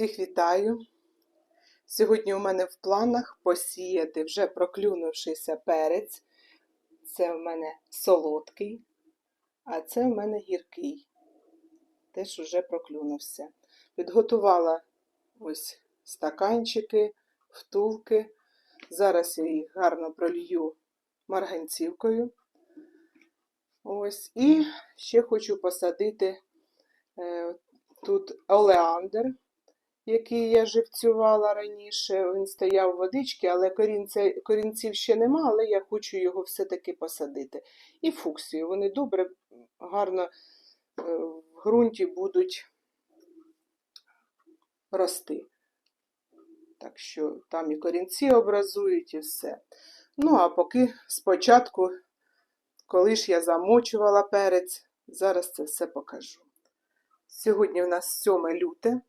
Всіх вітаю. Сьогодні у мене в планах посіяти вже проклюнувшийся перець. Це в мене солодкий, а це в мене гіркий. Теж уже проклюнувся. Підготувала ось стаканчики, втулки. Зараз я їх гарно пролью марганцівкою. Ось. І ще хочу посадити е, тут олеандр, який я живцювала раніше. Він стояв в водичці, але корінця, корінців ще нема, але я хочу його все-таки посадити. І фуксію. Вони добре, гарно е, в ґрунті будуть рости. Так що там і корінці образують, і все. Ну, а поки спочатку, коли ж я замочувала перець, зараз це все покажу. Сьогодні у нас 7 люте,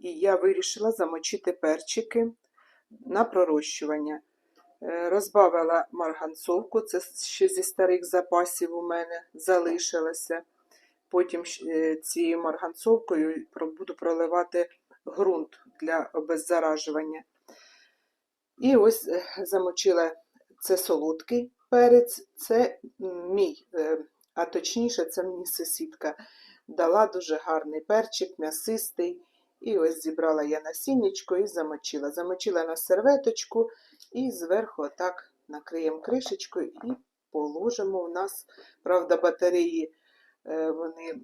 і я вирішила замочити перчики на пророщування. Е, Розбавила марганцовку, це ще зі старих запасів у мене залишилося. Потім е, цією марганцовкою буду проливати ґрунт для обеззаражування. І ось е, замочила це солодкий перець, це мій, а точніше, це мені сусідка дала дуже гарний перчик, м'ясистий. І ось зібрала я насіннячко і замочила. Замочила на серветочку і зверху отак накриємо кришечкою і положимо. У нас, правда, батареї е, вони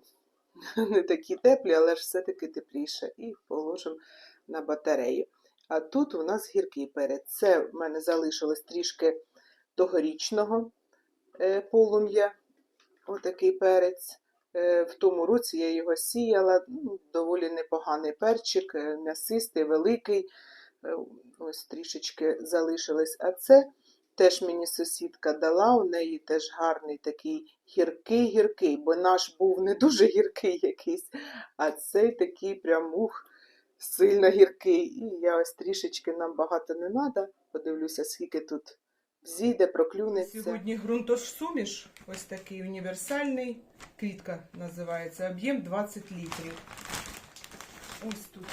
не такі теплі, але ж все-таки тепліше. І положимо на батарею. А тут у нас гіркий перець. Це в мене залишилось трішки тогорічного е, полум'я. Отакий перець. Е, В тому році я його сіяла. Ну, доволі непоганий перчик, е, м'ясистий, великий. Е, Ось трішечки залишилось. А це теж мені сусідка дала. У неї теж гарний такий гіркий-гіркий, бо наш був не дуже гіркий якийсь, а цей такий прям ух, сильно гіркий. І я ось трішечки нам багато не треба. Подивлюся, скільки тут зійде, проклюнеться. Сьогодні ґрунтосуміш, ось такий універсальний, квітка називається, об'єм 20 літрів. Ось тут.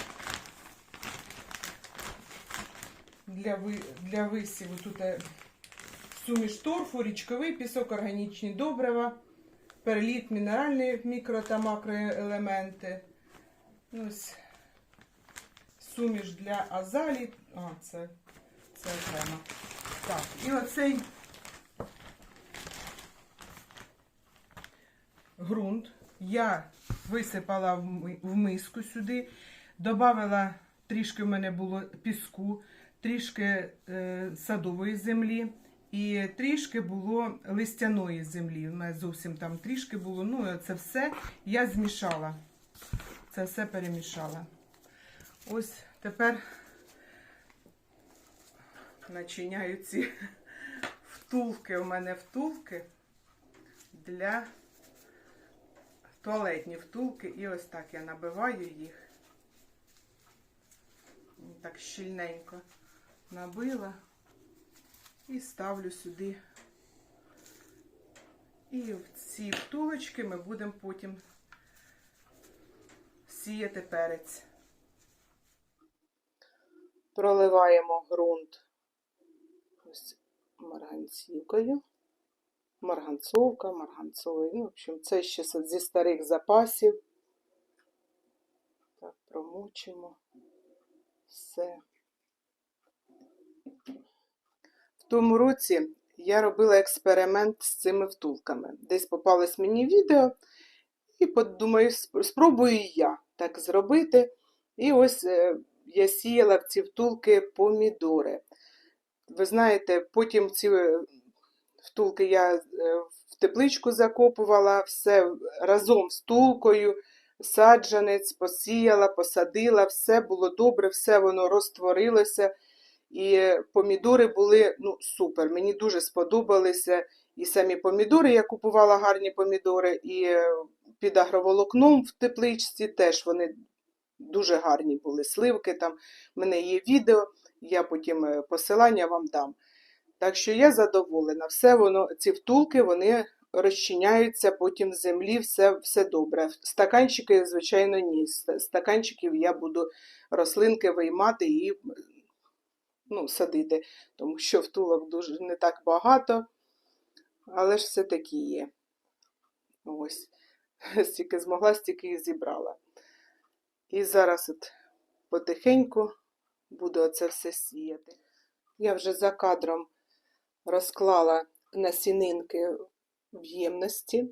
Для, ви, для висіву тут е, суміш торфу, річковий пісок, органічні добрива, переліт, мінеральні мікро та макроелементи. Ось суміш для азалі. А, це, це окремо. Так, і оцей ґрунт я висипала в миску сюди, додавала трішки в мене було піску, трішки е, садової землі і трішки було листяної землі. У мене зовсім там трішки було. Ну, це все я змішала. Це все перемішала. Ось тепер начиняю ці втулки. У мене втулки для туалетні втулки. І ось так я набиваю їх. Так щільненько набила і ставлю сюди. І в ці втулочки ми будемо потім сіяти перець. Проливаємо ґрунт ось марганцівкою. Марганцовка, марганцовий. Ну, в общем, це ще зі старих запасів. Так, промучимо все. В тому році я робила експеримент з цими втулками. Десь попалось мені відео, і подумаю, спробую я так зробити. І ось е, я сіяла в ці втулки помідори. Ви знаєте, потім ці е, втулки я е, в тепличку закопувала, все разом з втулкою, саджанець, посіяла, посадила, все було добре, все воно розтворилося. І помідори були ну, супер. Мені дуже сподобалися. І самі помідори, я купувала гарні помідори, і е, під агроволокном в тепличці теж вони дуже гарні були. Сливки там. В мене є відео, я потім е, посилання вам дам. Так що я задоволена. Все воно, ці втулки, вони розчиняються потім в землі, все, все добре. Стаканчики, звичайно, ні. Стаканчиків я буду рослинки виймати і ну, садити, тому що втулок дуже не так багато, але ж все-таки є. Ось, стільки змогла, стільки і зібрала. І зараз от потихеньку буду оце все сіяти. Я вже за кадром розклала насінинки в ємності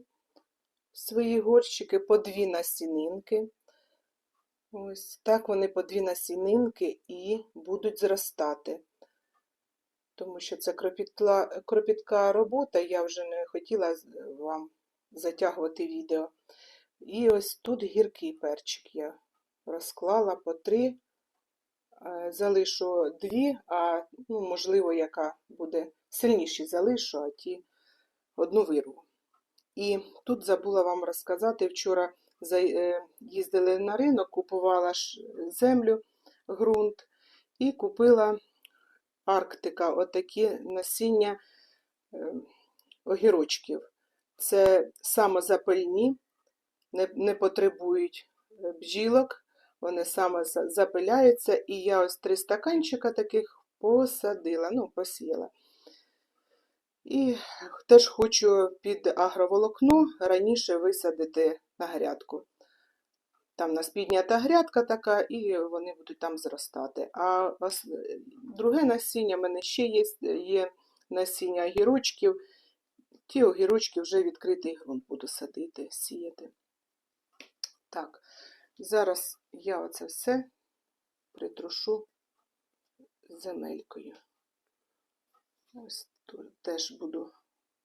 свої горщики, по дві насінинки. Ось так вони по дві насінинки і будуть зростати. Тому що це кропітла, кропітка робота, я вже не хотіла вам затягувати відео. І ось тут гіркий перчик я розклала по три. Е, Залишу дві, а ну, можливо, яка буде сильніші залишу, а ті одну вирву. І тут забула вам розказати, вчора е, їздили на ринок, купувала землю, ґрунт і купила Арктика, отакі насіння е, огірочків. Це самозапильні, не, не потребують бджілок, вони саме запиляються. І я ось три стаканчика таких посадила, ну, посіяла. І теж хочу під агроволокно раніше висадити на грядку. Там у нас піднята грядка така, і вони будуть там зростати. А друге насіння в мене ще є, є насіння огірочків. Ті огірочки вже відкритий ґрунт буду садити, сіяти. Так, зараз я оце все притрушу земелькою. Ось тут теж буду,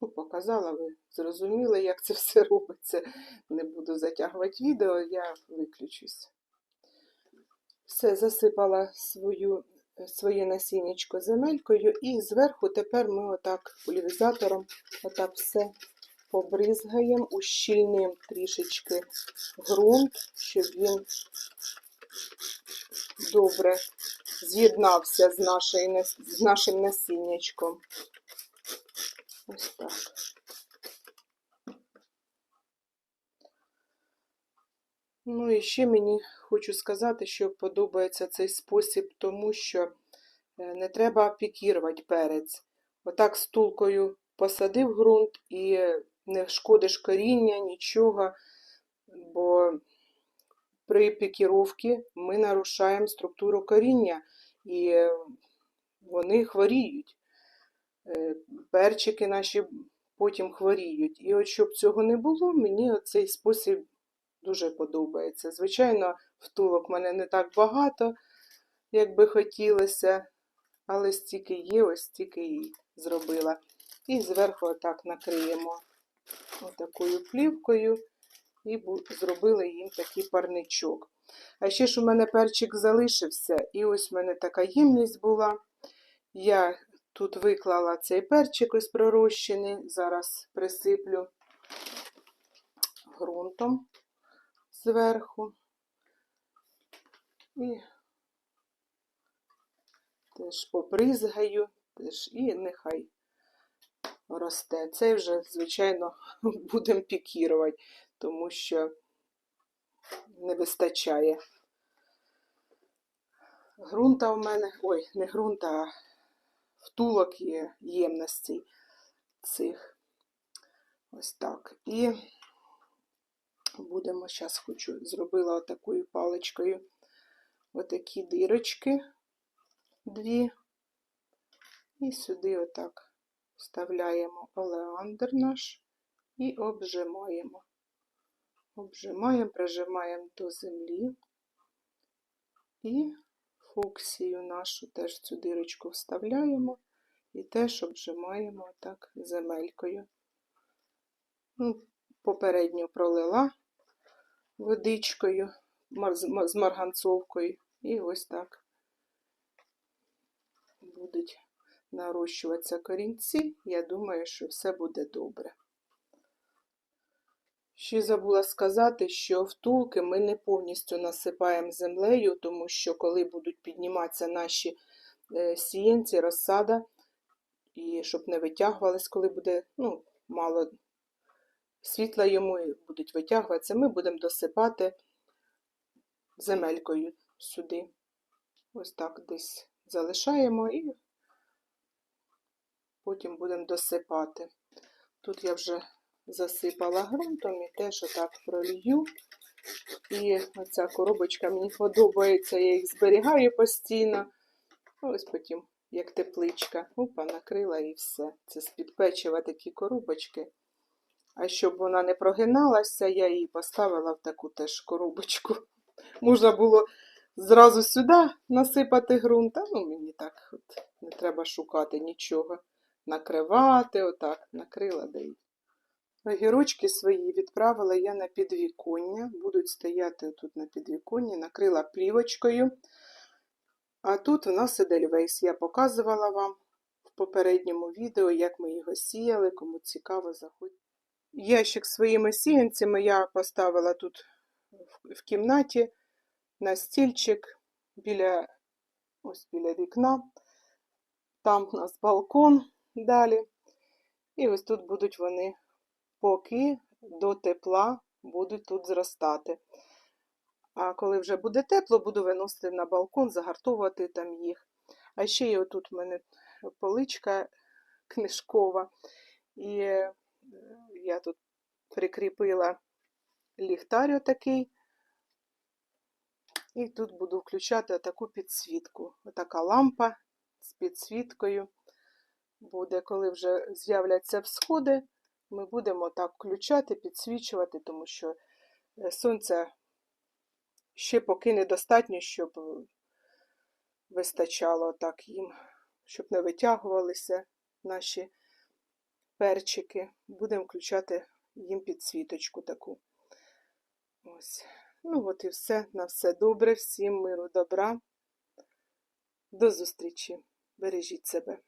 ну, показала, ви зрозуміли, як це все робиться. Не буду затягувати відео, я виключусь. Все, засипала свою, своє насіннячко земелькою і зверху тепер ми отак пульверизатором отак все побризгаємо, ущільним трішечки ґрунт, щоб він добре з'єднався з, нашою нас- з нашим насіннячком. Ось так. Ну і ще мені хочу сказати, що подобається цей спосіб, тому що е, не треба пікірувати перець. Отак стулкою посадив ґрунт і не шкодиш коріння, нічого, бо при пікіровці ми нарушаємо структуру коріння і вони хворіють. Е, Перчики наші потім хворіють. І от щоб цього не було, мені цей спосіб дуже подобається. Звичайно, втулок в мене не так багато, як би хотілося, але стільки є, ось стільки і зробила. І зверху отак накриємо отакою плівкою і зробили їм такий парничок. А ще ж у мене перчик залишився, і ось в мене така ємність була. Я тут виклала цей перчик ось пророщений, зараз присиплю ґрунтом зверху. І теж попризгаю, теж і нехай росте. Це вже, звичайно, будемо пікірувати, тому що не вистачає. Грунта в мене, ой, не грунта, а втулок є ємностей цих. Ось так. І будемо, зараз хочу, зробила отакою паличкою отакі дирочки дві. І сюди отак вставляємо олеандр наш і обжимаємо. Обжимаємо, прижимаємо до землі. І фуксію нашу теж цю дирочку вставляємо і теж обжимаємо так земелькою. Ну, попередньо пролила водичкою з марганцовкою. І ось так будуть нарощуватися корінці. Я думаю, що все буде добре. Ще забула сказати, що втулки ми не повністю насипаємо землею, тому що коли будуть підніматися наші е, сіянці, розсада, і щоб не витягувались, коли буде ну, мало світла йому і будуть витягуватися, ми будемо досипати земелькою сюди. Ось так десь залишаємо і потім будемо досипати. Тут я вже засипала ґрунтом і теж отак пролью. І оця коробочка мені подобається, я їх зберігаю постійно. Ось потім, як тепличка, опа, накрила і все. Це з-під печива такі коробочки. А щоб вона не прогиналася, я її поставила в таку теж коробочку. Можна було зразу сюди насипати ґрунт, а ну мені так от не треба шукати нічого. Накривати, отак, накрила де й. Огірочки свої відправила я на підвіконня. Будуть стояти тут на підвіконні, накрила плівочкою. А тут у нас Едельвейс. Я показувала вам в попередньому відео, як ми його сіяли. Кому цікаво, заходьте. Ящик своїми сіянцями я поставила тут в- в кімнаті на стільчик біля, ось біля вікна. Там у нас балкон далі. І ось тут будуть вони поки до тепла будуть тут зростати. А коли вже буде тепло, буду виносити на балкон, загартовувати там їх. А ще є отут в мене поличка книжкова. І е, я тут прикріпила ліхтар отакий. І тут буду включати таку підсвітку. Отака лампа з підсвіткою буде, коли вже з'являться всходи, ми будемо так включати, підсвічувати, тому що е, сонця ще поки недостатньо, щоб вистачало так їм, щоб не витягувалися наші перчики. Будемо включати їм підсвіточку таку. Ось. Ну от і все. На все добре. Всім миру, добра. До зустрічі. Бережіть себе.